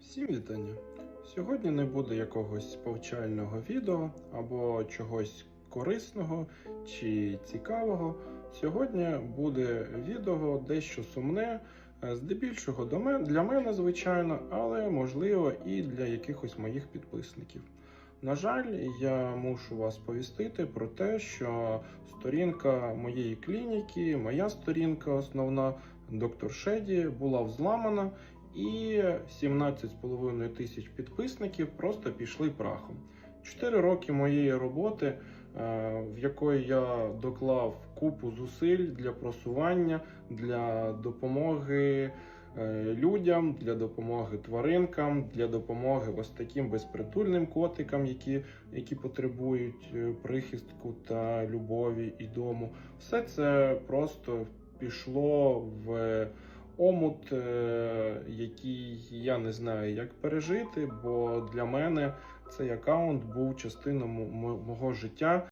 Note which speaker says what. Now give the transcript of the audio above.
Speaker 1: Всім вітання! Сьогодні не буде якогось повчального відео або чогось корисного чи цікавого. Сьогодні буде відео дещо сумне, е, здебільшого для мене, звичайно, але можливо і для якихось моїх підписників. На жаль, я мушу вас повістити про те, що сторінка моєї клініки, моя сторінка основна, доктор Шеді, була взламана і 17,5 тисяч підписників просто пішли прахом. Чотири роки моєї роботи, е, в якої я доклав купу зусиль для просування, для допомоги людям, для допомоги тваринкам, для допомоги ось таким безпритульним котикам, які, які потребують е, прихистку та любові і дому. Все це просто пішло в омут, е, який я не знаю, як пережити, бо для мене цей аккаунт був частиною мо- мого життя.